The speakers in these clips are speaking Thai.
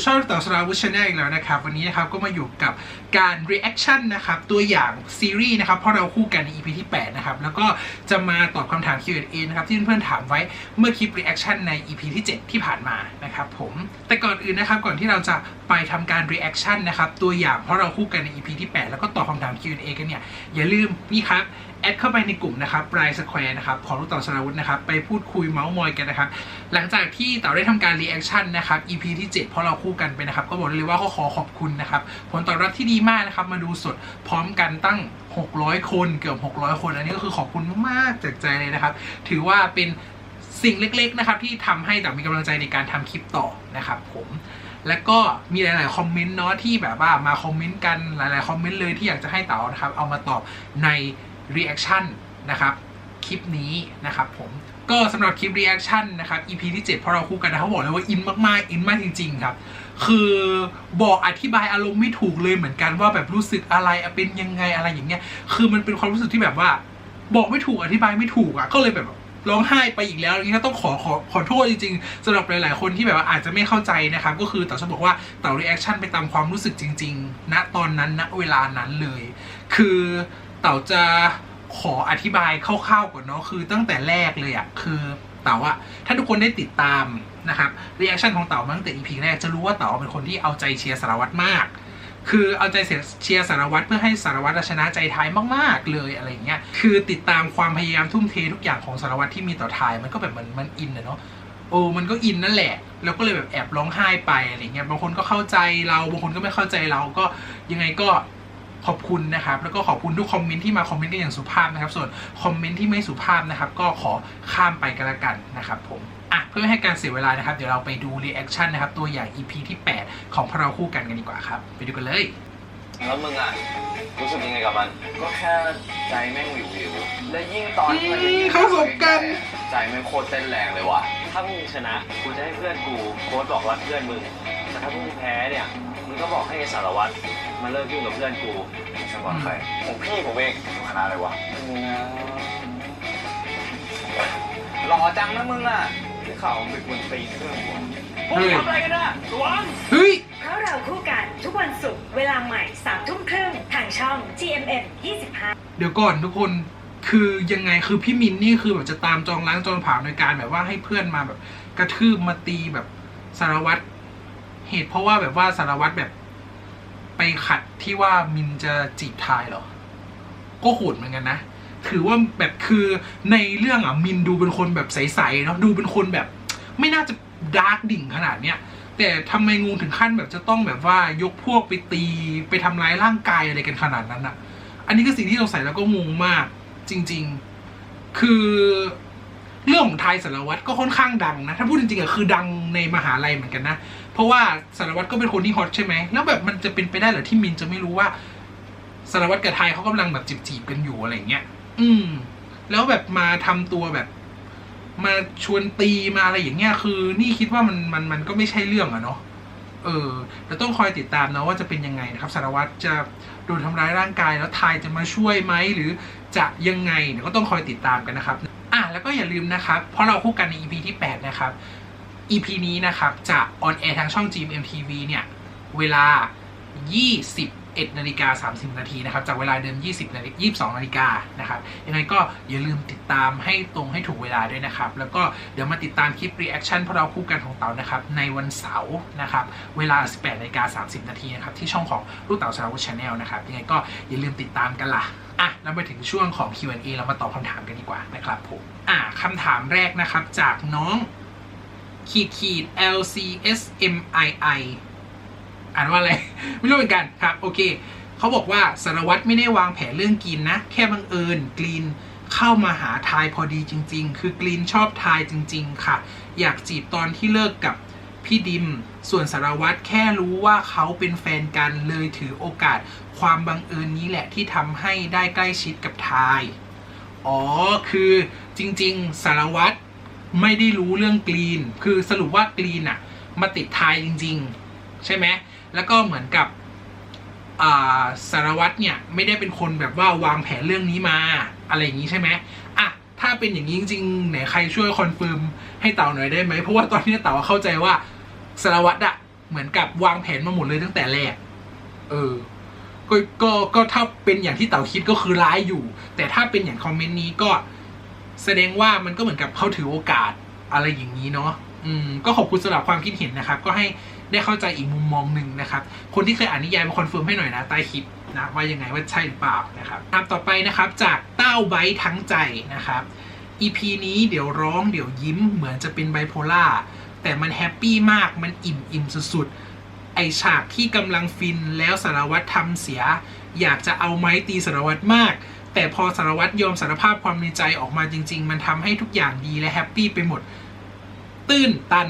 สู่ช่องต่อสราวุชแนลอีกแล้วนะครับ วันนี้นะครับก็มาอยู่กับการ reaction นะครับ ตัวอย่างซีรีส์นะครับ เพราะเราคู่กันใน EP ที่ 8 นะครับ แล้วก็จะมาตอบคำถาม Q&A นะครับ ที่เพื่อนๆถามไว้เมื่อคลิป reaction ใน EP ที่ 7 ที่ผ่านมานะครับผมแต่ก่อนอื่นนะครับ ก่อนที่เราจะไปทำการ reaction นะครับ ตัวอย่างเพราะเราคู่กันใน EP ที่ 8 แล้วก็ตอบคำถาม Q&A กันเนี่ยอย่าลืมนี่ครับ แอดเข้าไปในกลุ่มนะครับปลายสแควร์นะครับของลูกต่าสราวุธนะครับไปพูดคุยเมาส์มอยกันนะครับ หลังจากที่เต่าได้ทำการรีแอคชั่นนะครับ EP ที่ 7 เพราะเราคู่กันไปนะครับ ก็บอกเลยว่าก็ขอขอบคุณนะครับผลตอบรับที่ดีมากนะครับ มาดูสดพร้อมกันตั้ง 600 คนเกือบ 600 คน อันนี้ก็คือขอบคุณมากๆจากใจเลยนะครับ ถือว่าเป็นสิ่งเล็กๆนะครับที่ทำให้เต่ามีกำลังใจในการทำคลิปต่อนะครับ ผมแล้วก็มีหลาย ๆ คอมเมนต์เนาะที่แบบว่ามาคอมเมนต์กันหลาย ๆ คอมเมนต์เลยที่อยากจะให้เต๋านะครับ เอามาตอบใน reaction นนะครับคลิปนี้นะครับผมก็สำหรับคลิป reaction นนะครับ EP ที่7เพราะเราคู่กันนะเขาบอกเลยว่าอินมากๆ อินมากจริง ๆ ครับ คือบอกอธิบายอารมณ์ไม่ถูกเลยเหมือนกันว่าแบบรู้สึกอะไรเป็นยังไงอะไรอย่างเงี้ยคือมันเป็นความรู้สึกที่แบบว่า บอกไม่ถูกอธิบายไม่ถูกอะก็เลยแบบร้องไห้ไปอีกแล้วอย่างนี้ก็ต้องขอขอขอโทษจริงๆสำหรับหลาย ๆ คนที่แบบว่าอาจจะไม่เข้าใจนะครับ ก็คือเต๋าจะบอกว่าเต๋า reaction ไปตามความรู้สึกจริง ๆ ณตอนนั้นณเวลานั้นเลย คือ เต๋าจะขออธิบายคร่าวๆก่อนเนาะคือตั้งแต่แรกเลยอะคือเต๋าอะถ้าทุกคนได้ติดตามนะครับ reaction ของเต๋ามาตั้งแต่ EP แรกจะรู้ว่าเต๋าเป็นคนที่เอาใจเชียร์สารวัตรมาก คือเอาใจเชียร์สารวัตรเพื่อให้สารวัตรชนะใจไทยมากๆเลยอะไรเงี้ยคือติดตามความพยายามทุ่มเททุกอย่างของสารวัตรที่มีต่อไทยมันก็แบบมันมันอินเนาะโอ้มันก็อินนั่นแหละ แล้วก็เลยแบบแอบร้องไห้ไปอะไรเงี้ยบางคนก็เข้าใจเราบางคนก็ไม่เข้าใจเราก็ยังไงก็ ขอบคุณนะครับ แล้วก็ขอบคุณทุกคอมเมนต์ที่มาคอมเมนต์กันอย่างสุภาพนะครับ ส่วนคอมเมนต์ที่ไม่สุภาพนะครับ ก็ขอข้ามไปกันละกันนะครับผมอะเพื่อไม่ให้การเสียเวลานะครับ เดี๋ยวเราไปดูรีแอคชั่นนะครับ ตัวอย่าง EP ที่ 8 ของพวกเราคู่กันกันดีกว่าครับ ไปดูกันเลย แล้วมึงอะรู้สึกยังไงกับมัน ก็แค่ใจแม่งวิววิวๆและยิ่งตอนที่มันอืมเขาสบกัน ใจแม่งโคตรเต้นแรงเลยว่ะถ้ามึงชนะกูจะให้เพื่อนกูโค้ดบอกรักเพื่อนมึงแต่ถ้ามึงแพ้เนี่ยมึง ก็บอกให้ไอ้สารวัตรมาเลิกยุ่งกับเพื่อนกูสารวัตรใครผมพี่ผมเองคณะอะไรวะหล่อจังนะมึงอะที่ข่าวมึงเป็นคนตีเครื่องหัวพวกมึงทำอะไรกันอะระวังเฮ้ยเพราะเราคู่กันทุกวันศุกร์เวลาใหม่3ามทุ่มครึ่งทางช่อง GMM 25 เดี๋ยวก่อนทุกคนคือยังไงคือพี่มินนี่คือแบบจะตามจองล้างจองผ่าโดยการแบบว่าให้เพื่อนมาแบบกระทืบมาตีแบบสารวัตร เหตุเพราะว่าแบบว่าสารวัตรแบบ ไปขัดที่ว่ามินจะจีบทายเหรอ ก็โหดเหมือนกันนะ ถือว่าแบบคือในเรื่องอะมินดูเป็นคนแบบใสๆเนาะดูเป็นคนแบบ ไม่น่าจะดาร์กดิ่งขนาดเนี้ยแต่ทำไมงูถึงขั้นแบบจะต้องแบบว่ายกพวกไปตีไปทำร้ายร่างกายอะไรกันขนาดนั้นอะ อันนี้ก็สิ่งที่สงสัยแล้วก็งงมาก จริง ๆ คือเรื่องของไทยสารวัตรก็ค่อนข้างดังนะ ถ้าพูดจริงๆอะคือดังในมหาลัยเหมือนกันนะ เพราะว่าสารวัตรก็เป็นคนที่ฮอตใช่ไหมแล้วแบบมันจะเป็นไปได้เหรอที่มินจะไม่รู้ว่าสารวัตรกับไทยเขากำลังแบบจีบๆกันอยู่อะไรเงี้ย อืม แล้วแบบมาทำตัวแบบ มาชวนตีมาอะไรอย่างเงี้ย คือ นี่คิดว่ามันมันมันก็ไม่ใช่เรื่องอะเนาะ เออแต่ต้องคอยติดตามนะว่าจะเป็นยังไงนะครับ สารวัตรจะโดนทำร้ายร่างกายแล้วทายจะมาช่วยไหมหรือจะยังไงเดี๋ยวก็ต้องคอยติดตามกันนะครับ อะแล้วก็อย่าลืมนะครับ เพราะเราคู่กันใน EP ที่ 8 นะครับ EP นี้นะครับจะออนแอร์ทางช่อง GMMTV เนี่ยเวลา 21นาฬิกา30 นาทีนะครับจากเวลาเดิม 20นาฬิกา22นาฬิกานะครับยังไงก็อย่าลืมติดตามให้ตรงให้ถูกเวลาด้วยนะครับ แล้วก็เดี๋ยวมาติดตามคลิป reaction พวกเราคู่กันของเต๋านะครับในวันเสาร์นะครับเวลา 18นาฬิกา30 นาทีนะครับที่ช่องของลูกเต๋าสารวุฒิชาแนลนะครับยังไงก็อย่าลืมติดตามกันล่ะอะแล้วไปถึงช่วงของ Q&A เรามาตอบคำถามกันดีกว่านะครับผมอะคำถามแรกนะครับจากน้อง ขีดขีด L C S M I I อ่านว่าอะไร ไม่รู้เหมือนกันครับ โอเคเขาบอกว่าสารวัตรไม่ได้วางแผนเรื่องกินนะ แค่บังเอิญกรีนเข้ามาหาทายพอดีจริง ๆ คือกรีนชอบทายจริง ๆ ค่ะ อยากจีบตอนที่เลิกกับพี่ดิม ส่วนสารวัตรแค่รู้ว่าเขาเป็นแฟนกันเลยถือโอกาส ความบังเอิญนี้แหละที่ทำให้ได้ใกล้ชิดกับทาย อ๋อ คือจริง ๆ สารวัตร ไม่ได้รู้เรื่องกรีน คือสรุปว่ากรีนอะมาติดทายจริง ๆ ใช่ไหมแล้วก็เหมือนกับสารวัตรเนี่ยไม่ได้เป็นคนแบบว่าวางแผนเรื่องนี้มา อะไรอย่างนี้ใช่ไหมอะถ้าเป็นอย่างนี้จริงๆไหนใครช่วยคอนเฟิร์มให้เต่าหน่อยได้ไหมเพราะว่าตอนนี้เต่าเข้าใจว่าสารวัตรอะเหมือนกับวางแผนมาหมดเลยตั้งแต่แรก เออ ก็ก็ก็ถ้าเป็นอย่างที่เต๋าคิดก็คือร้ายอยู่ แต่ถ้าเป็นอย่างคอมเมนต์นี้ก็ แสดงว่ามันก็เหมือนกับเขาถือโอกาสอะไรอย่างนี้เนาะอืมก็ขอบคุณสำหรับความคิดเห็นนะครับ ก็ให้ได้เข้าใจอีกมุมมองหนึ่งนะครับ คนที่เคยอ่านนิยายมาคอนเฟิร์มให้หน่อยนะใต้คลิปนะว่ายังไงว่าใช่หรือเปล่านะครับคำต่อไปนะครับจากเต้าไบท์ทั้งใจนะครับ EP นี้เดี๋ยวร้องเดี๋ยวยิ้มเหมือนจะเป็นไบโพล่าแต่มันแฮปปี้มากมันอิ่มอิ่มสุดๆไอฉากที่กำลังฟินแล้วสารวัตรทำเสีย อยากจะเอาไม้ตีสารวัตรมาก แต่พอสารวัตรยอมสารภาพความในใจออกมาจริง ๆ มันทำให้ทุกอย่างดีและแฮปปี้ไปหมด ตื้นตัน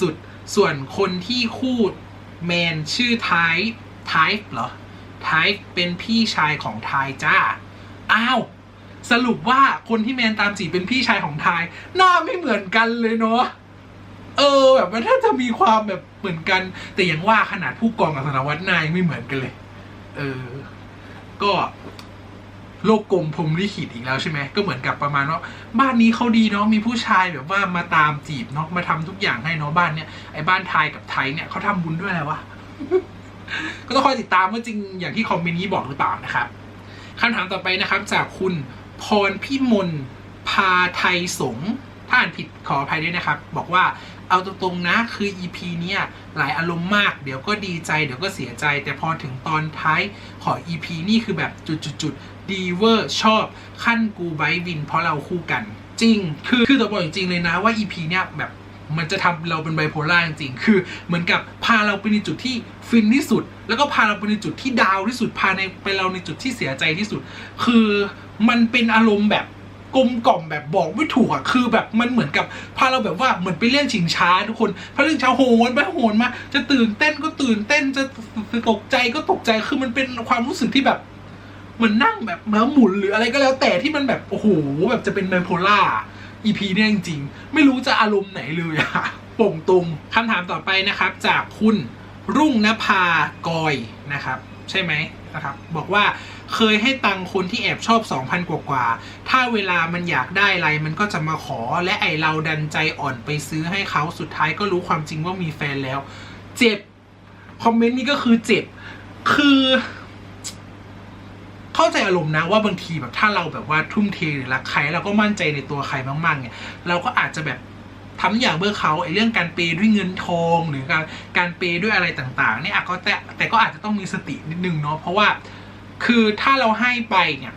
สุดๆ ส่วนคนที่คู่แมนชื่อไทป์ไทป์เหรอไทป์เป็นพี่ชายของไทยจ้า อ้าว สรุปว่าคนที่แมนตามจีบเป็นพี่ชายของไทยหน้าไม่เหมือนกันเลยเนาะเออแบบมันถ้าจะมีความแบบเหมือนกัน แต่อย่างว่าขนาดผู้กองกับสารวัตรนายงไม่เหมือนกันเลย เออ ก็ โลกกลมพรมลิขิตอีกแล้วใช่ไหมก็เหมือนกับประมาณว่าบ้านนี้เขาดีเนาะมีผู้ชายแบบว่ามาตามจีบเนาะมาทำทุกอย่างให้เนาะบ้านเนี้ยไอ้บ้านไทยกับไทยเนี่ยเขาทำบุญด้วยอะไรวะก็ต้องคอยติดตามว่าจริงอย่างที่คอมเมนต์นี้บอกหรือเปล่านะครับคำถามต่อไปนะครับ จากคุณพรพิมลพาไทยสงถ้าอ่านผิดขออภัยด้วยนะครับ บอกว่าเอาตรงๆนะคือ EP เนี่ยหลายอารมณ์มาก เดี๋ยวก็ดีใจ เดี๋ยวก็เสียใจ แต่พอถึงตอนท้ายขอ EP นี่คือแบบจุดๆ ดีเวอร์ชอบขั้นกูไบวิน เพราะเราคู่กัน จริง คือคือตัวบอกจริงเลยนะว่า EP เนี่ยแบบมันจะทำเราเป็นไบโพล่าจริงๆ คือเหมือนกับพาเราไปในจุดที่ฟินที่สุด แล้วก็พาเราไปในจุดที่ดาวที่สุด พาในไปเราในจุดที่เสียใจที่สุด คือมันเป็นอารมณ์แบบกลมกล่อมแบบบอกไม่ถูกอะคือแบบมันเหมือนกับพาเราแบบว่าเหมือนไปเล่นชิงช้าทุกคนพาเล่นช้าโหนไปโหนมา จะตื่นเต้นก็ตื่นเต้นจะตกใจก็ตกใจ คือมันเป็นความรู้สึกที่แบบ เหมือนนั่งแบบม้าหมุนหรืออะไรก็แล้วแต่ที่มันแบบโอ้โหแบบจะเป็นไบโพล่า EP เนี่ยจริงๆ ไม่รู้จะอารมณ์ไหนเลยอะโป่งตรงคำถามต่อไปนะครับ จากคุณรุ่งนภากอยนะครับ ใช่ไหมนะครับ บอกว่าเคยให้ตังค์คนที่แอบชอบ 2,000 กว่ากว่า ถ้าเวลามันอยากได้อะไรมันก็จะมาขอ และไอเราดันใจอ่อนไปซื้อให้เขาสุดท้ายก็รู้ความจริงว่ามีแฟนแล้ว เจ็บ คอมเมนต์นี้ก็คือเจ็บ คือ เข้าใจอารมณ์นะว่าบางทีแบบถ้าเราแบบว่าทุ่มเทหรือรักใครเราก็มั่นใจในตัวใครมากๆเนี่ยเราก็อาจจะแบบทำอย่างเบอร์เขาไอ้เรื่องการเปย์ด้วยเงินทองหรือการการเปย์ด้วยอะไรต่างๆเนี่ยอะก็แต่แต่ก็อาจจะต้องมีสตินิดนึงเนาะเพราะว่าคือถ้าเราให้ไปเนี่ย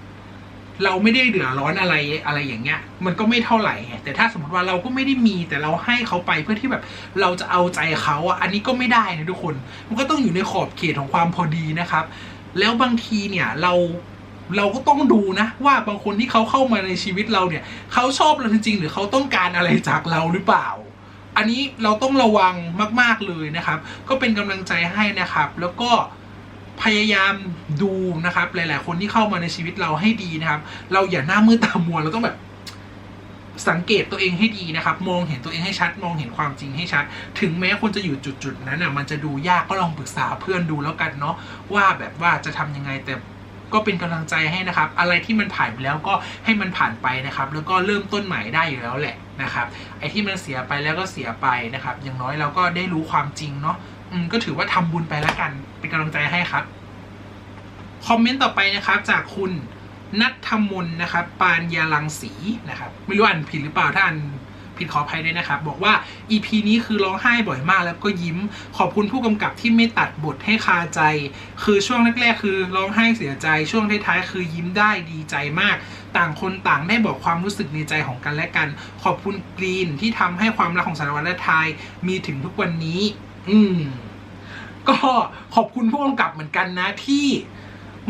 เราไม่ได้เดือดร้อนอะไรอะไรอย่างเงี้ย มันก็ไม่เท่าไหร่แต่ถ้าสมมติว่าเราก็ไม่ได้มีแต่เราให้เขาไปเพื่อที่แบบเราจะเอาใจเขาอะอันนี้ก็ไม่ได้นะทุกคน มันก็ต้องอยู่ในขอบเขตของความพอดีนะครับ แล้วบางทีเนี่ยเราเราก็ต้องดูนะว่าบางคนที่เขาเข้ามาในชีวิตเราเนี่ยเขาชอบเราจริงๆ หรือเขาต้องการอะไรจากเราหรือเปล่า อันนี้เราต้องระวังมาก ๆเลยนะครับ ก็เป็นกำลังใจให้นะครับ แล้วก็พยายามดูนะครับ หลาย ๆ คนที่เข้ามาในชีวิตเราให้ดีนะครับ เราอย่าหน้ามืดตามัวเราต้องแบบ สังเกตตัวเองให้ดีนะครับ มองเห็นตัวเองให้ชัด มองเห็นความจริงให้ชัด ถึงแม้คุณจะอยู่จุดๆนั้นอะมันจะดูยากก็ลองปรึกษาเพื่อนดูแล้วกันเนาะว่าแบบว่าจะทำยังไงแต่ก็เป็นกำลังใจให้นะครับ อะไรที่มันผ่านไปแล้วก็ให้มันผ่านไปนะครับ แล้วก็เริ่มต้นใหม่ได้อยู่แล้วแหละนะครับ ไอ้ที่มันเสียไปแล้วก็เสียไปนะครับ อย่างน้อยเราก็ได้รู้ความจริงเนาะอืมก็ถือว่าทำบุญไปแล้วกัน เป็นกำลังใจให้ครับ คอมเมนต์ต่อไปนะครับจากคุณ นัทธมนนะครับ ปานยาลังสีนะครับ ไม่รู้อ่านผิดหรือเปล่าถ้าอ่านผิดขออภัยด้วยนะครับ บอกว่า EP นี้คือร้องไห้บ่อยมากแล้วก็ยิ้ม ขอบคุณผู้กำกับที่ไม่ตัดบทให้คาใจ คือช่วงแรกๆ คือร้องไห้เสียใจ ช่วงท้ายๆ คือยิ้มได้ดีใจมาก ต่างคนต่างได้บอกความรู้สึกในใจของกันและกัน ขอบคุณกรีนที่ทำให้ความรักของสารวัตรและทายมีถึงทุกวันนี้ อืมก็ขอบคุณผู้กำกับเหมือนกันนะที่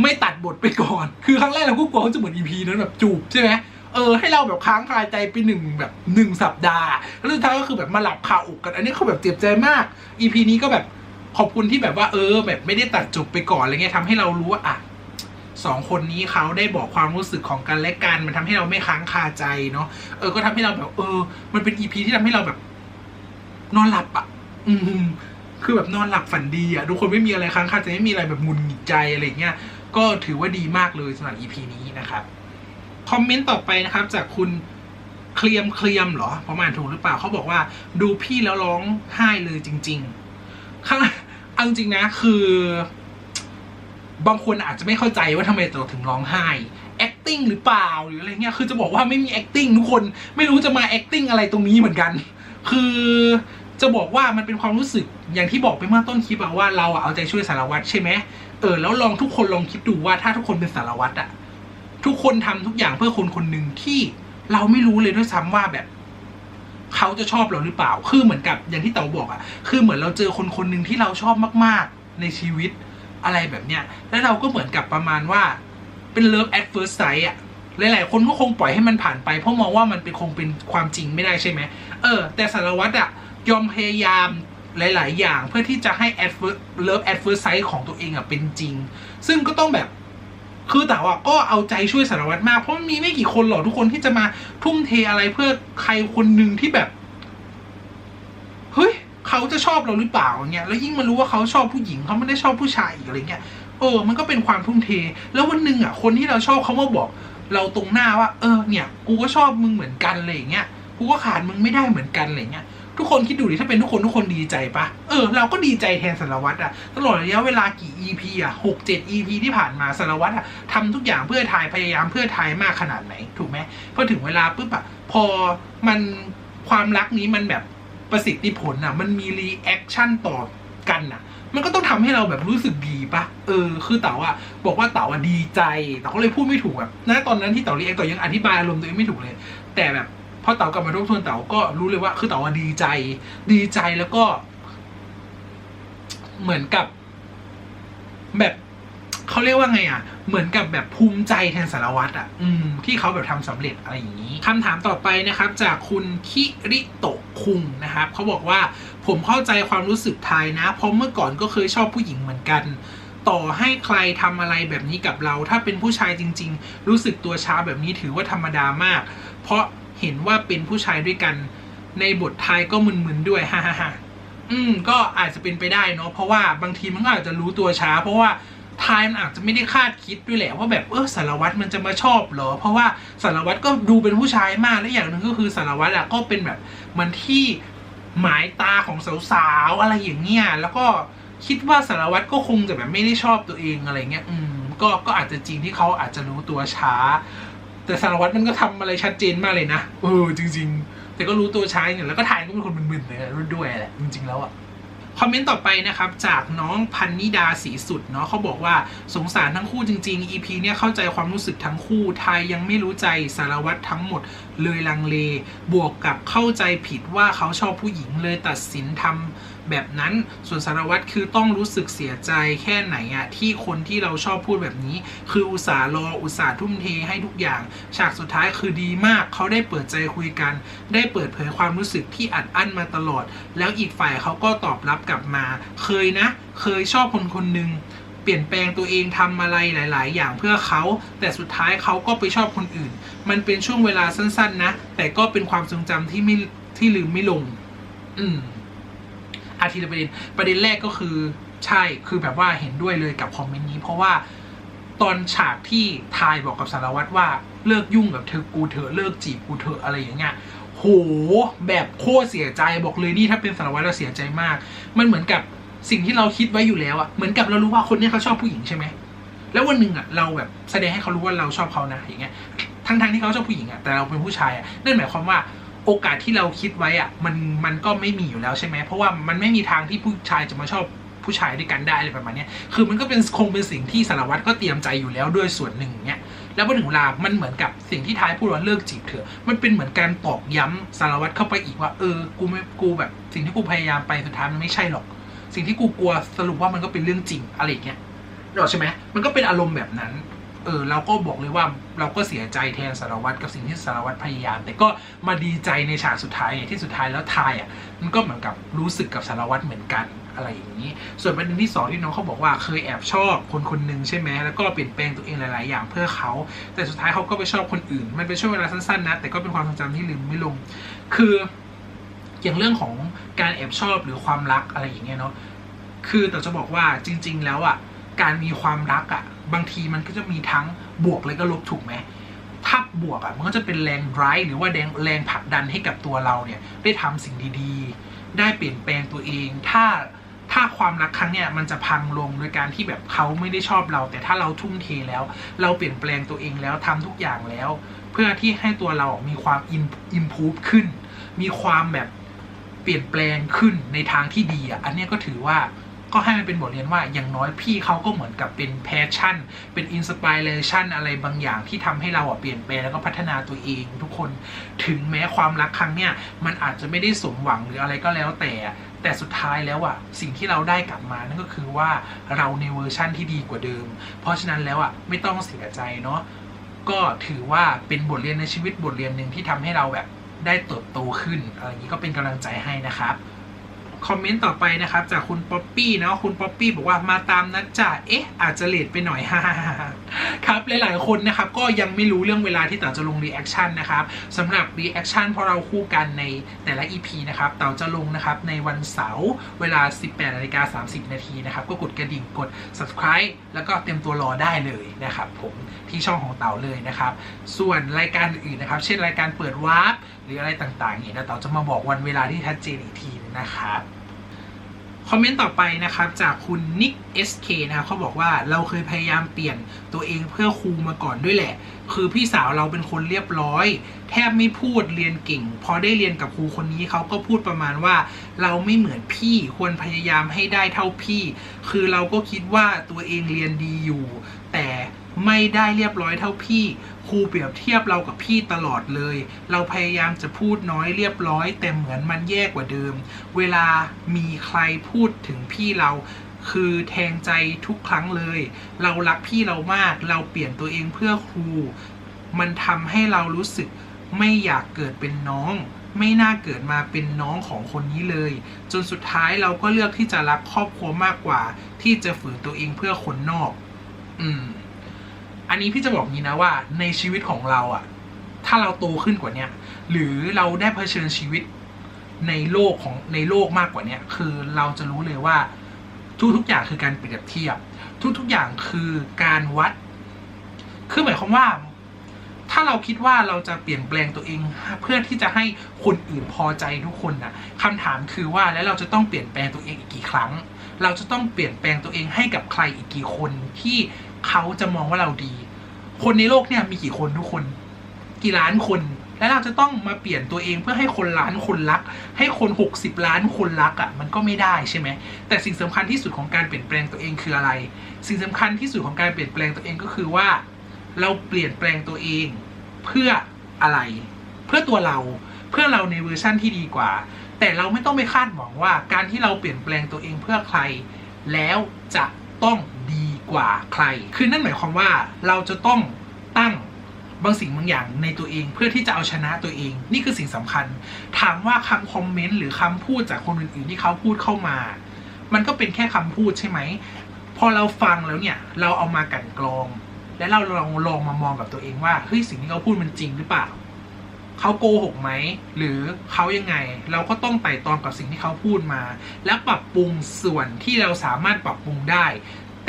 ไม่ตัดบทไปก่อน คือครั้งแรกเราก็กลัวเขาจะเหมือนอีพีนั้นแบบจูบใช่ไหมเออให้เราแบบค้างคาใจไปหนึ่งแบบหนึ่งสัปดาห์แล้วสุดท้ายก็คือแบบมาหลับคาอกกัน อันนี้เขาแบบเจ็บใจมากอีพีนี้ก็แบบขอบคุณที่แบบว่าเออ แบบไม่ได้ตัดจบไปก่อนอะไรเงี้ยทำให้เรารู้ว่าอะสองคนนี้เขาได้บอกความรู้สึกของกันและกันมันทำให้เราไม่ค้างคาใจเนาะเออก็ทำให้เราแบบ เออ มันเป็นอีพีที่ทำให้เราแบบ นอนหลับอะ อืมคือแบบนอนหลับฝันดีอะทุกคนไม่มีอะไรค้างคาใจไม่มีอะไรแบบหงุนหงิดใจอะไรเงี้ย ก็ถือว่าดีมากเลยสำหรับ EP นี้นะครับ คอมเมนต์ต่อไปนะครับ จากคุณเคลียมเคลียมเหรอประมาณถูกหรือเปล่าเขาบอกว่าดูพี่แล้วร้องไห้เลยจริง ๆ ข้างเอาจริงนะคือ บางคนอาจจะไม่เข้าใจว่าทำไมเราถึงร้องไห้ acting หรือเปล่าหรืออะไรเงี้ยคือจะบอกว่าไม่มี acting ทุกคนไม่รู้จะมา acting อะไรตรงนี้เหมือนกัน คือจะบอกว่ามันเป็นความรู้สึกอย่างที่บอกไปเมื่อต้นคลิปอะว่าเราอะเอาใจช่วยสารวัตรใช่ไหม เออแล้วลองทุกคนลองคิดดูว่าถ้าทุกคนเป็นสารวัตรอะทุกคนทำทุกอย่างเพื่อคนคนหนึ่งที่เราไม่รู้เลยด้วยซ้ำว่าแบบเขาจะชอบเราหรือเปล่า คือเหมือนกับอย่างที่เต๋าบอกอะคือเหมือนเราเจอคนคนหนึ่งที่เราชอบมาก ๆ ในชีวิตอะไรแบบเนี้ย แล้วเราก็เหมือนกับประมาณว่าเป็น love at first sight อะหลาย ๆ คนก็คงปล่อยให้มันผ่านไป เพราะมองว่ามันเป็นคงเป็นความจริงไม่ได้ใช่ไหมเออ แต่สารวัตรอะยอมพยายาม หลาย ๆ อย่างเพื่อที่จะให้ at first love at first sight ของตัวเองอะเป็นจริง ซึ่งก็ต้องแบบคือแต่ว่าก็เอาใจช่วยสารวัตรมาก เพราะมีไม่กี่คนหรอกทุกคนที่จะมาทุ่มเทอะไรเพื่อใครคนหนึ่งที่แบบเฮ้ยเขาจะชอบเราหรือเปล่าเงี้ยแล้วยิ่งมารู้ว่าเขาชอบผู้หญิงเขาไม่ได้ชอบผู้ชายอีกอะไรเงี้ยเออ มันก็เป็นความทุ่มเท แล้ววันหนึ่งอะ คนที่เราชอบเขามาบอกเราตรงหน้าว่า เออเนี่ย กูก็ชอบมึงเหมือนกันอะไรอย่างเงี้ยกูก็ขาดมึงไม่ได้เหมือนกันอะไรเงี้ย ทุกคนคิดดูดิถ้าเป็นทุกคนทุกคนดีใจปะเออเราก็ดีใจแทนสารวัตรอะตลอดระยะเวลากี่ EP อะหกเจ็ด EP ที่ผ่านมาสารวัตรอะทำทุกอย่างเพื่อไทยพยายามเพื่อไทยมากขนาดไหนถูกไหมพอถึงเวลาปุ๊บอะพอมันความรักนี้มันแบบประสิทธิผลอะมันมีรีแอคชั่นต่อกันอะมันก็ต้องทำให้เราแบบรู้สึกดีปะเออ คือเต๋าอะบอกว่าเต๋าอะดีใจเต๋าก็เลยพูดไม่ถูกแบบณตอนนั้นที่เต๋ารีแอคเต๋ายังอธิบายอารมณ์ตัวเองไม่ถูกเลย แต่แบบ พอเต๋ากลับมาทบทวนเต๋าก็รู้เลยว่า คือเต๋าอดีใจ ดีใจแล้วก็ เหมือนกับ แบบเขาเรียกว่าไงอะ เหมือนกับแบบภูมิใจแทนสารวัตรอะ อืม ที่เขาแบบทำสำเร็จอะไรอย่างนี้คำถามต่อไปนะครับ จากคุณคิริโตะคุงนะครับเขาบอกว่าผมเข้าใจความรู้สึกไทยนะ เพราะเมื่อก่อนก็เคยชอบผู้หญิงเหมือนกัน ต่อให้ใครทำอะไรแบบนี้กับเรา ถ้าเป็นผู้ชายจริง ๆ รู้สึกตัวช้าแบบนี้ถือว่าธรรมดามาก เพราะ เห็นว่าเป็นผู้ชายด้วยกัน ในบทไทยก็มึนๆด้วยฮ่าฮ่าอืมก็อาจจะเป็นไปได้เนาะเพราะว่าบางทีมันก็อาจจะรู้ตัวช้า เพราะว่าไทยมันอาจจะไม่ได้คาดคิดด้วยแหละว่าแบบเออสารวัตรมันจะมาชอบเหรอ เพราะว่าสารวัตรก็ดูเป็นผู้ชายมากและอย่างหนึ่งก็คือสารวัตรอะก็เป็นแบบเหมือนที่หมายตาของสาวๆอะไรอย่างเงี้ยแล้วก็คิดว่าสารวัตรก็คงจะแบบไม่ได้ชอบตัวเองอะไรเงี้ย อืม ก็ ก็อาจจะจริงที่เขาอาจจะรู้ตัวช้า แต่สารวัตรมันก็ทำอะไรชัดเจนมากเลยนะเออจริง ๆ แต่ก็รู้ตัวใช้เนี่ยแล้วก็ถ่ายก็เป็นคนมึนๆเลยด้วยแหละจริงๆแล้วอะคอมเมนต์ต่อไปนะครับ จากน้องพันนิดาสีสุดเนาะเขาบอกว่าสงสารทั้งคู่จริง ๆ EP เนี่ยเข้าใจความรู้สึกทั้งคู่ไทยยังไม่รู้ใจสารวัตรทั้งหมดเลยลังเล บวกกับเข้าใจผิดว่าเขาชอบผู้หญิงเลยตัดสินทำ แบบนั้น ส่วนสารวัตรคือต้องรู้สึกเสียใจแค่ไหนอะที่คนที่เราชอบพูดแบบนี้ คืออุตส่าห์รออุตส่าห์ทุ่มเทให้ทุกอย่าง ฉากสุดท้ายคือดีมากเขาได้เปิดใจคุยกัน ได้เปิดเผยความรู้สึกที่อัดอั้นมาตลอด แล้วอีกฝ่ายเขาก็ตอบรับกลับมา เคยนะ เคยชอบคนคนหนึ่งเปลี่ยนแปลงตัวเองทำอะไรหลาย ๆ อย่างเพื่อเขา แต่สุดท้ายเขาก็ไปชอบคนอื่น มันเป็นช่วงเวลาสั้น ๆ นะ แต่ก็เป็นความทรงจำที่ไม่ที่ลืมไม่ลง อืม อาทิตย์ละประเด็นประเด็นแรกก็คือใช่คือแบบว่าเห็นด้วยเลยกับคอมเมนต์นี้ เพราะว่าตอนฉากที่ทายบอกกับสารวัตรว่าเลิกยุ่งกับเธอกูเถอะเลิกจีบกูเถอะอะไรอย่างเงี้ยโหแบบโคตรเสียใจบอกเลยนี่ถ้าเป็นสารวัตรเราเสียใจมาก มันเหมือนกับสิ่งที่เราคิดไว้อยู่แล้วอะเหมือนกับเรารู้ว่าคนนี้เขาชอบผู้หญิงใช่ไหมแล้ววันหนึ่งอะเราแบบแสดงให้เขารู้ว่าเราชอบเขานะอย่างเงี้ยทั้งๆที่เขาชอบผู้หญิงอะแต่เราเป็นผู้ชายอะนั่นหมายความว่า โอกาสที่เราคิดไว้อะมันมันก็ไม่มีอยู่แล้วใช่ไหมเพราะว่ามันไม่มีทางที่ผู้ชายจะมาชอบผู้ชายด้วยกันได้อะไรประมาณนี้คือมันก็เป็นคงเป็นสิ่งที่สารวัตรก็เตรียมใจอยู่แล้วด้วยส่วนหนึ่งเนี้ยแล้วพอถึงเวลามันเหมือนกับสิ่งที่ท้ายพูดว่าเลิกจีบเถอะ มันเป็นเหมือนการตอกย้ำสารวัตรเข้าไปอีกว่าเออ กูไม่ กูแบบสิ่งที่กูพยายามไปสุดท้ายมันไม่ใช่หรอก สิ่งที่กูกลัวสรุปว่ามันก็เป็นเรื่องจริงอะไรอย่างเงี้ยนึกอใช่ไหมมันก็เป็นอารมณ์แบบนั้น เออเราก็บอกเลยว่าเราก็เสียใจแทนสารวัตรกับสิ่งที่สารวัตรพยายาม แต่ก็มาดีใจในฉากสุดท้ายที่สุดท้ายแล้วทายอะมันก็เหมือนกับรู้สึกกับสารวัตรเหมือนกันอะไรอย่างนี้ ส่วนประเด็นที่สองที่น้องเขาบอกว่าเคยแอบชอบคนคนหนึ่งใช่ไหมแล้วก็เปลี่ยนแปลงตัวเองหลาย ๆ อย่างเพื่อเขา แต่สุดท้ายเขาก็ไปชอบคนอื่น มันเป็นช่วงเวลาสั้น ๆ นะ แต่ก็เป็นความทรงจำที่ลืมไม่ลง คืออย่างเรื่องของการแอบชอบหรือความรักอะไรอย่างเงี้ยเนาะ คือแต่จะบอกว่าจริง ๆ แล้วอะ การมีความรักอะ บางทีมันก็จะมีทั้งบวกและก็ลบถูกไหมถ้าบวกอะมันก็จะเป็นแรงร้ายหรือว่าแรงแรงผลักดันให้กับตัวเราเนี่ยได้ทำสิ่งดีๆ ได้เปลี่ยนแปลงตัวเอง ถ้าถ้าความรักครั้งเนี่ยมันจะพังลงโดยการที่แบบเขาไม่ได้ชอบเรา แต่ถ้าเราทุ่มเทแล้ว เราเปลี่ยนแปลงตัวเองแล้วทำทุกอย่างแล้ว เพื่อที่ให้ตัวเรามีความอิมพูฟขึ้น มีความแบบเปลี่ยนแปลงขึ้นในทางที่ดีอะอันนี้ก็ถือว่า ก็ให้มันเป็นบทเรียนว่าอย่างน้อยพี่เขาก็เหมือนกับเป็นแพชชั่น เป็นอินสปิเรชันอะไรบางอย่างที่ทำให้เราอะเปลี่ยนแปลงแล้วก็พัฒนาตัวเอง ทุกคนถึงแม้ความรักครั้งเนี้ยมันอาจจะไม่ได้สมหวังหรืออะไรก็แล้วแต่ แต่สุดท้ายแล้วอะสิ่งที่เราได้กลับมานั่นก็คือว่าเราในเวอร์ชั่นที่ดีกว่าเดิม เพราะฉะนั้นแล้วอะไม่ต้องเสียใจเนาะก็ถือว่าเป็นบทเรียนในชีวิตบทเรียนหนึ่งที่ทำให้เราแบบได้เติบโตขึ้นอะไรอย่างนี้ก็เป็นกำลังใจให้นะครับ คอมเมนต์ต่อไปนะครับ จากคุณป๊อปปี้นะคุณป๊อปปี้บอกว่ามาตามนัดจ่าเอ๊ะ อาจจะเลทไปหน่อยฮ่าครับหลายๆคนนะครับก็ยังไม่รู้เรื่องเวลาที่เต๋าจะลงรีแอคชั่นนะครับสำหรับรีแอคชั่นพราะเราคู่กันในแต่ละ EP นะครับเต๋าจะลงนะครับในวันเสาร์เวลา 18นาฬิกา30 นาทีนะครับก็กดกระดิ่งกด subscribe แล้วก็เตรียมตัวรอได้เลยนะครับผมที่ช่องของเต๋าเลยนะครับส่วนรายการอื่นนะครับ เช่นรายการเปิดวาร์ปหรืออะไรต่างๆเนี่ยเดี๋ยเต๋าจะมาบอกวันเวลาที่ชัดเจนอีกที นะครับคอมเมนต์ต่อไปนะครับจากคุณนิก SK นะครับเขาบอกว่าเราเคยพยายามเปลี่ยนตัวเองเพื่อครูมาก่อนด้วยแหละ คือพี่สาวเราเป็นคนเรียบร้อย แทบไม่พูดเรียนเก่ง พอได้เรียนกับครูคนนี้เขาก็พูดประมาณว่า เราไม่เหมือนพี่ควรพยายามให้ได้เท่าพี่ คือเราก็คิดว่าตัวเองเรียนดีอยู่ แต่ไม่ได้เรียบร้อยเท่าพี่ ครูเปรียบเทียบเรากับพี่ตลอดเลย เราพยายามจะพูดน้อยเรียบร้อย แต่เหมือนมันแย่กว่าเดิม เวลามีใครพูดถึงพี่เราคือแทงใจทุกครั้งเลย เรารักพี่เรามาก เราเปลี่ยนตัวเองเพื่อครู มันทำให้เรารู้สึกไม่อยากเกิดเป็นน้อง ไม่น่าเกิดมาเป็นน้องของคนนี้เลย จนสุดท้ายเราก็เลือกที่จะรักครอบครัวมากกว่า ที่จะฝืนตัวเองเพื่อคนนอก อืม อันนี้พี่จะบอกงี้นะว่าในชีวิตของเราอะถ้าเราโตขึ้นกว่าเนี้ยหรือเราได้เผชิญชีวิตในโลกของในโลกมากกว่าเนี้ยคือเราจะรู้เลยว่าทุกๆอย่างคือการเปรียบเทียบ ทุกๆอย่างคือการวัด คือหมายความว่า ถ้าเราคิดว่าเราจะเปลี่ยนแปลงตัวเอง เพื่อที่จะให้คนอื่นพอใจทุกคนนะคำถามคือว่าแล้วเราจะต้องเปลี่ยนแปลงตัวเองอีกกี่ครั้ง เราจะต้องเปลี่ยนแปลงตัวเองให้กับใครอีกกี่คนที่ เขาจะมองว่าเราดี คนในโลกเนี่ยมีกี่คนทุกคน กี่ล้านคน แล้วเราจะต้องมาเปลี่ยนตัวเองเพื่อให้คนล้านคนรัก ให้คน60ล้านคนรักอะ่ะ มันก็ไม่ได้ใช่ไหมแต่สิ่งสำคัญที่สุดของการเปลี่ยนแปลงตัวเองคืออะไร สิ่งสำคัญที่สุดของการเปลี่ยนแปลงตัวเองก็คือว่า เราเปลี่ยนแปลงตัวเองเพื่ออะไร เพื่อตัวเราเพื่อเราในเวอร์ชั่นที่ดีกว่า แต่เราไม่ต้องไปคาดหวังว่าการที่เราเปลี่ยนแปลงตัวเองเพื่อใคร แล้วจะต้องดี กว่าใคร คือนั่นหมายความว่าเราจะต้องตั้งบางสิ่งบางอย่างในตัวเองเพื่อที่จะเอาชนะตัวเอง นี่คือสิ่งสำคัญ ถามว่าคำคอมเมนต์หรือคำพูดจากคนอื่นๆที่เขาพูดเข้ามา มันก็เป็นแค่คำพูดใช่ไหม พอเราฟังแล้วเนี่ย เราเอามากันกรอง และเราลองลองมามองกับตัวเองว่าเฮ้ยสิ่งที่เขาพูดมันจริงหรือเปล่าเขาโกหกไหม หรือเขายังไง เราก็ต้องไต่ตองกับสิ่งที่เขาพูดมา และปรับปรุงส่วนที่เราสามารถปรับปรุงได้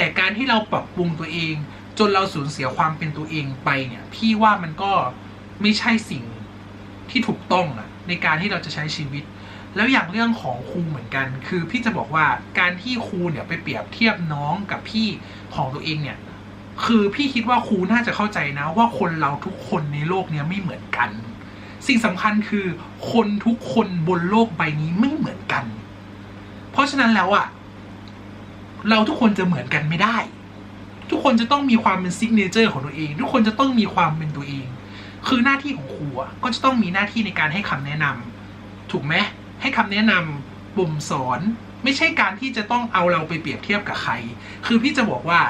แต่การที่เราปรับปรุงตัวเอง จนเราสูญเสียความเป็นตัวเองไปเนี่ย พี่ว่ามันก็ไม่ใช่สิ่งที่ถูกต้องอะในการที่เราจะใช้ชีวิต แล้วอย่างเรื่องของครูเหมือนกัน คือพี่จะบอกว่าการที่ครูเนี่ยไปเปรียบเทียบน้องกับพี่ของตัวเองเนี่ย คือพี่คิดว่าครูน่าจะเข้าใจนะ ว่าคนเราทุกคนในโลกเนี้ยไม่เหมือนกัน สิ่งสำคัญคือคนทุกคนบนโลกใบนี้ไม่เหมือนกัน เพราะฉะนั้นแล้วอะ เราทุกคนจะเหมือนกันไม่ได้ ทุกคนจะต้องมีความเป็นซิกเนเจอร์ของตัวเอง ทุกคนจะต้องมีความเป็นตัวเอง คือหน้าที่ของครูก็จะต้องมีหน้าที่ในการให้คำแนะนำถูกไหมให้คำแนะนำบ่มสอนไม่ใช่การที่จะต้องเอาเราไปเปรียบเทียบกับใคร คือพี่จะบอกว่า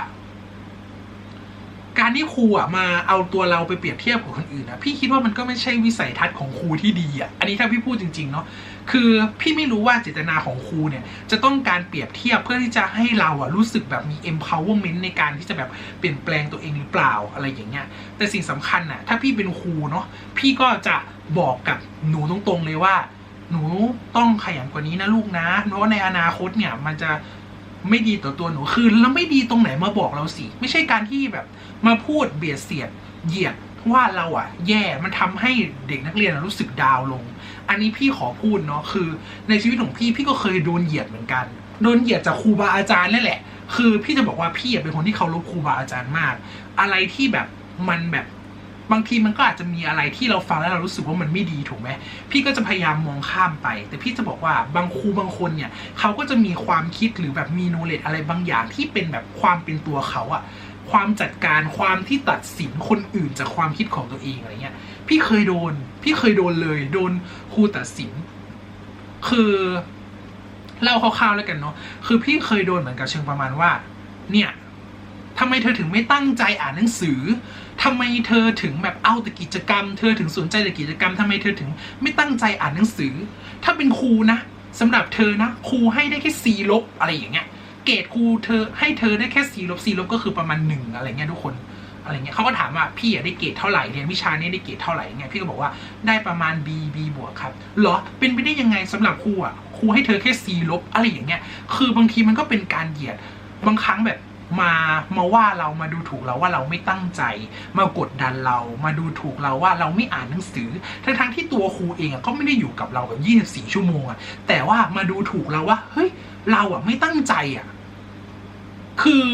การที่ครูอะมาเอาตัวเราไปเปรียบเทียบกับคนอื่นนะพี่คิดว่ามันก็ไม่ใช่วิสัยทัศน์ของครูที่ดีอะ อันนี้ถ้าพี่พูดจริงๆเนาะ คือพี่ไม่รู้ว่าเจตนาของครูเนี่ยจะต้องการเปรียบเทียบเพื่อที่จะให้เราอะรู้สึกแบบมี empowerment ในการที่จะแบบเปลี่ยนแปลงตัวเองหรือเปล่าอะไรอย่างเงี้ยแต่สิ่งสำคัญน่ะถ้าพี่เป็นครูเนาะพี่ก็จะบอกกับหนูตรงๆเลยว่า หนูต้องขยันกว่านี้นะลูกนะเพราะในอนาคตเนี่ยมันจะไม่ดีต่อตัวหนูคือแล้วไม่ดีตรงไหนมาบอกเราสิ ไม่ใช่การที่แบบมาพูดเบียดเสียดเหยียดว่าเราอะแย่มันทำให้เด็กนักเรียนอะรู้สึกดาวลง อันนี้พี่ขอพูดเนาะคือ ในชีวิตของพี่พี่ก็เคยโดนเหยียดเหมือนกัน โดนเหยียดจากครูบาอาจารย์นั่นแหละ คือพี่จะบอกว่าพี่เป็นคนที่เคารพครูบาอาจารย์มาก อะไรที่แบบมันแบบบางทีมันก็อาจจะมีอะไรที่เราฟังแล้วเรารู้สึกว่ามันไม่ดีถูกไหมพี่ก็จะพยายามมองข้ามไป แต่พี่จะบอกว่าบางครูบางคนเนี่ยเขาก็จะมีความคิดหรือแบบมีโนเล e อะไรบางอย่างที่เป็นแบบความเป็นตัวเขาอะ ความจัดการความที่ตัดสินคนอื่นจากความคิดของตัวเองอะไรเงี้ย พี่เคยโดน พี่เคยโดนเลย โดนครูตัดสิน คือเล่าคร่าวๆแล้วกันเนาะคือพี่เคยโดนเหมือนกับเชิงประมาณว่า เนี่ยทำไมเธอถึงไม่ตั้งใจอ่านหนังสือทำไมเธอถึงแบบเอาแต่กิจกรรม เธอถึงสนใจแต่กิจกรรมทำไมเธอถึงไม่ตั้งใจอ่านหนังสือ ถ้าเป็นครูนะสำหรับเธอนะครูให้ได้แค่ซีลบอะไรอย่างเงี้ย เกรดครูเธอให้เธอได้แค่ซีลบซีลบก็คือประมาณหนึ่งอะไรเงี้ยทุกคนอะไรเงี้ยเขาก็ถามว่าพี่อะได้เกรดเท่าไหร่เรียนวิชานี้ได้เกรดเท่าไหร่เงี้ยพี่ก็บอกว่าได้ประมาณ B B บวกครับเหรอเป็นไปได้ยังไงสำหรับครูอะครูให้เธอแค่ C ลบอะไรอย่างเงี้ยคือบางทีมันก็เป็นการเหยียดบางครั้งแบบมามาว่าเรามาดูถูกเราว่าเราไม่ตั้งใจ มากดดันเรามาดูถูกเราว่าเราไม่อ่านหนังสือ ทั้งทั้งที่ตัวครูเองก็ไม่ได้อยู่กับเราแบบ 24 ชั่วโมงอะแต่ว่ามาดูถูกเราว่าเฮ้ยเราอะไม่ตั้งใจอะ คือ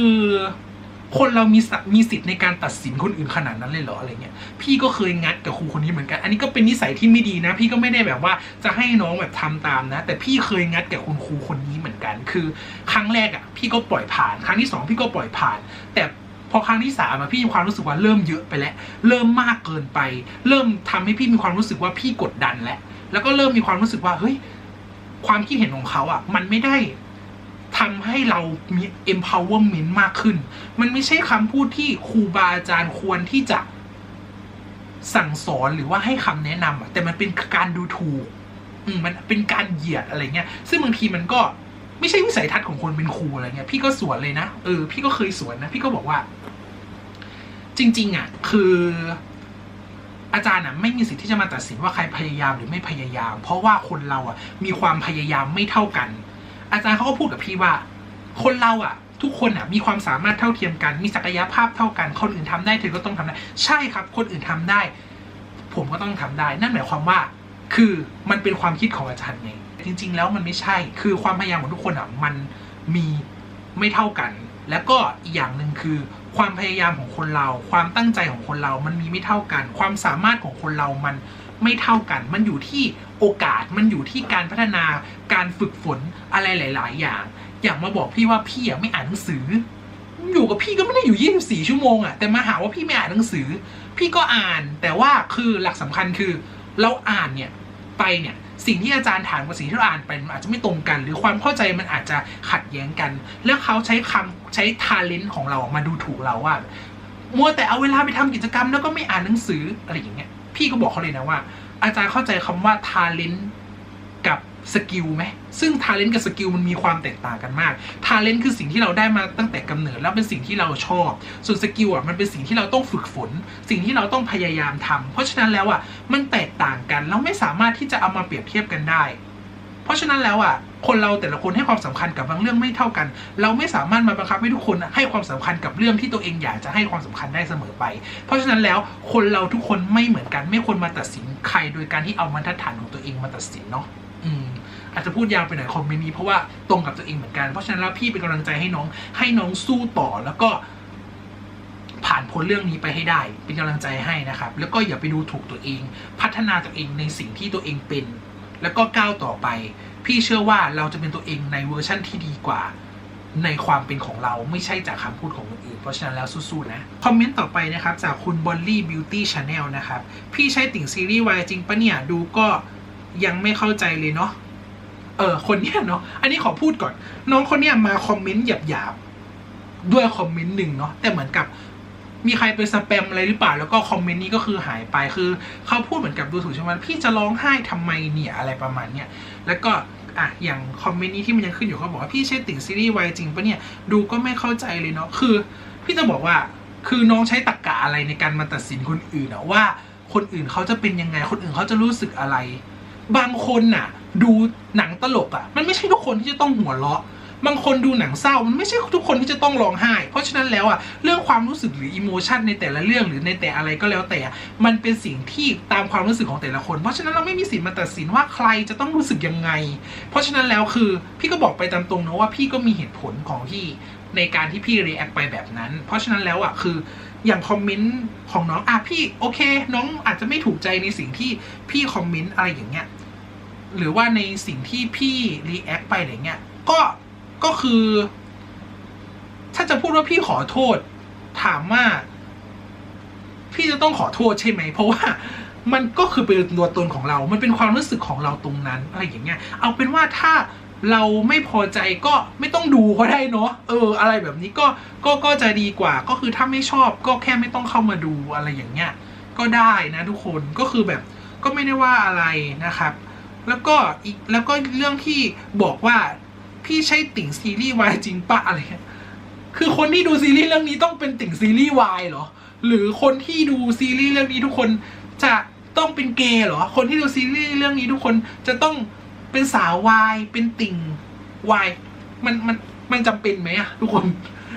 คนเรามีสมีสิทธิ์ในการตัดสินคนอื่นขนาดนั้นเลยเหรออะไรเงี้ยพี่ก็เคยงัดกับครูคนนี้เหมือนกัน อันนี้ก็เป็นนิสัยที่ไม่ดีนะ พี่ก็ไม่ได้แบบว่าจะให้น้องแบบทำตามนะ แต่พี่เคยงัดกับคุณครูคนนี้เหมือนกัน คือ ครั้งแรกอะ พี่ก็ปล่อยผ่าน ครั้งที่สองพี่ก็ปล่อยผ่าน แต่พอครั้งที่สามอะพี่มีความรู้สึกว่าเริ่มเยอะไปแล้ว เริ่มมากเกินไป เริ่มทำให้พี่มีความรู้สึกว่าพี่กดดันแล้วแล้วก็เริ่มมีความรู้สึกว่าเฮ้ยความคิดเห็นของเขาอะมันไม่ได้ ทำให้เรามี empowerment มากขึ้น มันไม่ใช่คำพูดที่ครูบาอาจารย์ควรที่จะสั่งสอนหรือว่าให้คำแนะนำอะแต่มันเป็นการดูถูกอืมมันเป็นการเหยียดอะไรเงี้ย ซึ่งบางทีมันก็ไม่ใช่วิสัยทัศน์ของคนเป็นครูอะไรเงี้ย พี่ก็สวนเลยนะ เออ พี่ก็เคยสวนนะ พี่ก็บอกว่า จริง ๆ อะ คืออาจารย์อะไม่มีสิทธิ์ที่จะมาตัดสินว่าใครพยายามหรือไม่พยายาม เพราะว่าคนเราอะมีความพยายามไม่เท่ากัน อาจารย์เขาก็พูดกับพี่ว่า คนเราอะ ทุกคนอะมีความสามารถเท่าเทียมกัน มีศักยภาพเท่ากัน คนอื่นทำได้เธอก็ต้องทำได้ ใช่ครับ คนอื่นทำได้ ผมก็ต้องทำได้ นั่นหมายความว่า คือมันเป็นความคิดของอาจารย์ไงจริง ๆ แล้วมันไม่ใช่ คือความพยายามของทุกคนอะมันมีไม่เท่ากัน แล้วก็อีกอย่างหนึ่งคือความพยายามของคนเรา ความตั้งใจของคนเรา มันมีไม่เท่ากัน ความสามารถของคนเรามัน ไม่เท่ากัน มันอยู่ที่โอกาสมันอยู่ที่การพัฒนาการฝึกฝนอะไรหลาย ๆ อย่าง อย่างมาบอกพี่ว่าพี่อะไม่อ่านหนังสือ อยู่กับพี่ก็ไม่ได้อยู่ 24 ชั่วโมงอะแต่มาหาว่าพี่ไม่อ่านหนังสือ พี่ก็อ่านแต่ว่าคือหลักสำคัญคือ เราอ่านเนี่ยไปเนี่ยสิ่งที่อาจารย์ถามกับสิ่งที่เราอ่านไปมันอาจจะไม่ตรงกัน หรือความเข้าใจมันอาจจะขัดแย้งกัน แล้วเขาใช้คำใช้ทาเลนต์ของเรามาดูถูกเราว่ามัวแต่เอาเวลาไปทำกิจกรรมแล้วก็ไม่อ่านหนังสืออะไรอย่างเงี้ย พี่ก็บอกเขาเลยนะว่า อาจารย์เข้าใจคำว่าทาเลนต์กับสกิลไหมซึ่งทาเลนต์กับสกิลมันมีความแตกต่างกันมากทาเลนต์คือสิ่งที่เราได้มาตั้งแต่กำเนิดแล้วเป็นสิ่งที่เราชอบ ส่วนสกิลอะมันเป็นสิ่งที่เราต้องฝึกฝน สิ่งที่เราต้องพยายามทำเพราะฉะนั้นแล้วอะมันแตกต่างกัน เราไม่สามารถที่จะเอามาเปรียบเทียบกันได้ เพราะฉะนั้นแล้วอะคนเราแต่ละคนให้ความสำคัญกับบางเรื่องไม่เท่ากัน เราไม่สามารถมาบังคับให้ทุกคนให้ความสำคัญกับเรื่องที่ตัวเองอยากจะให้ความสำคัญได้เสมอไป เพราะฉะนั้นแล้วคนเราทุกคนไม่เหมือนกัน ไม่ควรมาตัดสินใครโดยการที่เอาบรรทัดฐานของตัวเองมาตัดสินเนาะอืมอาจจะพูดยาวไปหน่อยคอมเมนต์นี้เพราะว่าตรงกับตัวเองเหมือนกัน เพราะฉะนั้นแล้วพี่เป็นกำลังใจให้น้องให้น้องสู้ต่อแล้วก็ผ่านพ้นเรื่องนี้ไปให้ได้ เป็นกำลังใจให้นะครับ แล้วก็อย่าไปดูถูกตัวเอง พัฒนาตัวเองในสิ่งที่ตัวเองเป็น แล้วก็ก้าวต่อไป พี่เชื่อว่าเราจะเป็นตัวเองในเวอร์ชั่นที่ดีกว่า ในความเป็นของเราไม่ใช่จากคำพูดของคนอื่น เพราะฉะนั้นแล้วสู้ๆนะ คอมเมนต์ต่อไปนะครับ จากคุณบอลลี่บิวตี้ชาแนลนะครับ พี่ใช้ติ่งซีรีส์วายจริงปะเนี่ย ดูก็ยังไม่เข้าใจเลยเนาะเออคนเนี้ยเนาะอันนี้ขอพูดก่อน น้องคนเนี้ยมาคอมเมนต์หยาบๆด้วยคอมเมนต์หนึ่งเนาะแต่เหมือนกับ มีใครไปสแปมอะไรหรือเปล่า แล้วก็คอมเมนต์นี้ก็คือหายไปคือเขาพูดเหมือนกับดูถูกใช่ไหมพี่จะร้องไห้ทำไมเนี่ยอะไรประมาณเนี้ยแล้วก็อะอย่างคอมเมนต์นี้ที่มันยังขึ้นอยู่เขาบอกว่าพี่ใช่ติ่งซีรีส์วายจริงปะเนี่ยดูก็ไม่เข้าใจเลยเนาะคือ พี่จะบอกว่าคือน้องใช้ตรรกะอะไรในการมาตัดสินคนอื่นอะว่า คนอื่นเขาจะเป็นยังไงคนอื่นเขาจะรู้สึกอะไร บางคนน่ะ ดูหนังตลกอะมันไม่ใช่ทุกคนที่จะต้องหัวเราะ บางคนดูหนังเศร้ามันไม่ใช่ทุกคนที่จะต้องร้องไห้ เพราะฉะนั้นแล้วอะเรื่องความรู้สึกหรืออิโมชันในแต่ละเรื่องหรือในแต่อะไรก็แล้วแต่ มันเป็นสิ่งที่ตามความรู้สึกของแต่ละคน เพราะฉะนั้นเราไม่มีสิทธิ์มาตัดสินว่าใครจะต้องรู้สึกยังไง เพราะฉะนั้นแล้วคือพี่ก็บอกไปตามตรงนะว่าพี่ก็มีเหตุผลของพี่ในการที่พี่รีแอคไปแบบนั้น เพราะฉะนั้นแล้วอะคืออย่างคอมเมนต์ของน้องอะพี่โอเค น้องอาจจะไม่ถูกใจในสิ่งที่พี่คอมเมนต์อะไรอย่างเงี้ยหรือว่าในสิ่งที่พี่รีแอคไปอะไรเงี้ยก็ ก็คือ ถ้าจะพูดว่าพี่ขอโทษ ถามว่า พี่จะต้องขอโทษใช่ไหม เพราะว่ามันก็คือเป็นตัวตนของเรา มันเป็นความรู้สึกของเราตรงนั้น อะไรอย่างเงี้ย เอาเป็นว่าถ้าเราไม่พอใจก็ไม่ต้องดูก็ได้เนาะ เออ อะไรแบบนี้ก็ก็ก็จะดีกว่า ก็คือถ้าไม่ชอบก็แค่ไม่ต้องเข้ามาดูอะไรอย่างเงี้ย ก็ได้นะทุกคน ก็คือแบบก็ไม่ได้ว่าอะไรนะครับ แล้วก็อีกแล้วก็เรื่องที่บอกว่า พี่ใช่ติ่งซีรีส์วายจริงปะอะไรเงี้ยคือคนที่ดูซีรีส์เรื่องนี้ต้องเป็นติ่งซีรีส์วายเหรอ หรือคนที่ดูซีรีส์เรื่องนี้ทุกคนจะต้องเป็นเกย์เหรอ คนที่ดูซีรีส์เรื่องนี้ทุกคนจะต้องเป็นสาววาย เป็นติ่งวาย มันมันมันจำเป็นไหมอะทุกคน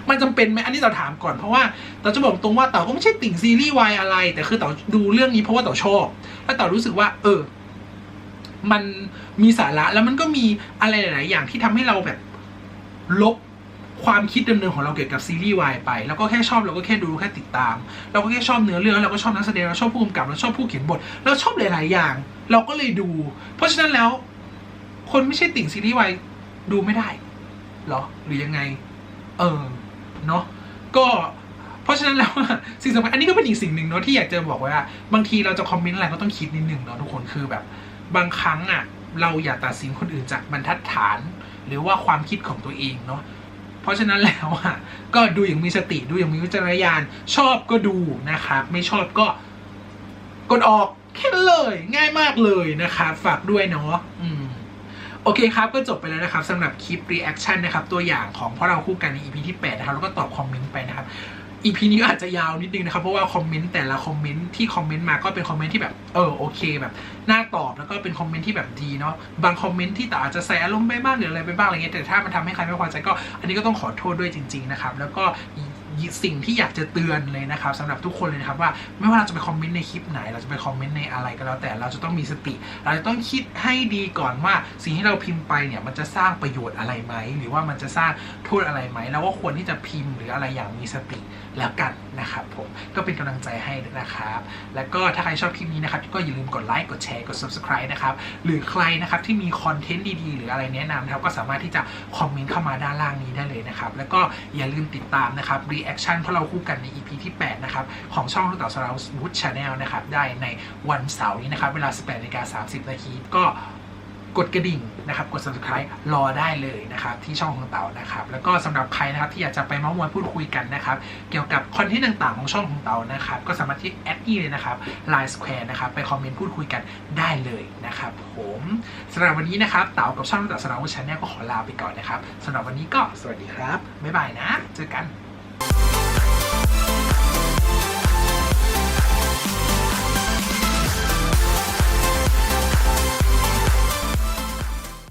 มันจำเป็นไหมอันนี้เราถามก่อนเพราะว่าเราจะบอกตรงว่าเต๋าก็ไม่ใช่ติ่งซีรีส์วายอะไร แต่คือเต๋าดูเรื่องนี้เพราะว่าเต๋าชอบ แล้วเต๋ารู้สึกว่า เออ มันมีสาระแล้วมันก็มีอะไรหลาย ๆ อย่างที่ทำให้เราแบบลบความคิดเดิมๆของเราเกี่ยวกับซีรีส์วายไป แล้วก็แค่ชอบเราก็แค่ดูแค่ติดตาม เราก็แค่ชอบเนื้อเรื่องเราก็ชอบนักแสดงเราชอบผู้กำกับเราชอบผู้เขียนบทเราชอบหลาย ๆ อย่าง เราก็เลยดู เพราะฉะนั้นแล้ว คนไม่ใช่ติ่งซีรีส์วายดูไม่ได้เหรอหรือยังไง เออเนาะก็เพราะฉะนั้นแล้วสิ่งสำคัญอันนี้ก็เป็นอีกสิ่งหนึ่งเนาะที่อยากจะบอกว้ว่า บางทีเราจะคอมเมนต์อะไรก็ต้องคิดนิดหนึ่งเนาะทุกคนคือแบบ บางครั้งอะเราอย่าตัดสินคนอื่นจากบรรทัดฐาน หรือว่าความคิดของตัวเองเนาะเพราะฉะนั้นแล้วอะก็ดูอย่างมีสติดูอย่างมีวิจารณญาณชอบก็ดูนะครับ ไม่ชอบก็กดออกแค่นั้นเลยง่ายมากเลยนะครับฝากด้วยเนาะอืมโอเคครับ ก็จบไปแล้วนะครับสำหรับคลิป reaction นนะครับ ตัวอย่างของพราะเราคู่กันใน EP ที่ 8 นะครับ แล้วก็ตอบคอมเมนต์ไปนะครับ EP นี้อาจจะยาวนิดนึงนะครับ เพราะว่าคอมเมนต์แต่ละคอมเมนต์ที่คอมเมนต์มาก็เป็นคอมเมนต์ที่แบบเออโอเคแบบน่าตอบแล้วก็เป็นคอมเมนต์ที่แบบดีเนาะบางคอมเมนต์ที่แต่อาจจะใส่อารมณ์ไปบ้างหรืออะไรไปบ้างอะไรเงี้ยแต่ถ้ามันทำให้ใครไม่พอใจก็ อันนี้ก็ต้องขอโทษด้วยจริง ๆ นะครับ แล้วก็สิ่งที่อยากจะเตือนเลยนะครับสำหรับทุกคนเลยนะครับว่าไม่ว่าเราจะไปคอมเมนต์ในคลิปไหน เราจะไปคอมเมนต์ในอะไรก็แล้วแต่เราจะต้องมีสติ เราจะต้องคิดให้ดีก่อนว่า สิ่งที่เราพิมพ์ไปเนี่ยมันจะสร้างประโยชน์อะไรไหมหรือว่ามันจะสร้างโทษอะไรไหมแล้วก็ควรที่จะพิมพ์หรืออะไรอย่างมีสติ แล้วกันนะครับผมก็เป็นกำลังใจให้นะครับ แล้วก็ถ้าใครชอบคลิปนี้นะครับก็อย่าลืมกดไลค์กดแชร์กด subscribe นะครับหรือใครนะครับที่มีคอนเทนต์ดีๆ หรืออะไรแนะนำนะครับก็สามารถที่จะคอมเมนต์เข้ามาด้านล่างนี้ได้เลยนะครับแล้วก็อย่าลืมติดตามนะครับ reaction เพราะเราคู่กันใน EP ที่ 8 นะครับ ของช่องลูกต๋าสราวุฒชาแนลนะครับได้ในวันเสาร์นี้นะครับเวลา 18นาฬิกา30นาทีก็ กดกระดิ่งนะครับกด subscribe รอได้เลยนะครับที่ช่องของเต๋านะครับแล้วก็สำหรับใครนะครับที่อยากจะไปเมาส์มอยพูดคุยกันนะครับเกี่ยวกับคอนเทนต์ต่างๆของช่องของเต๋านะครับก็สามารถที่แอดนี่เลยนะครับ Line Square นะครับไปคอมเมนต์พูดคุยกันได้เลยนะครับผมสำหรับวันนี้นะครับเต๋ากับช่องเต๋าสราวุฒชาแนลก็ขอลาไปก่อนนะครับสำหรับวันนี้ก็สวัสดีครับบ๊ายบายนะ เจอกัน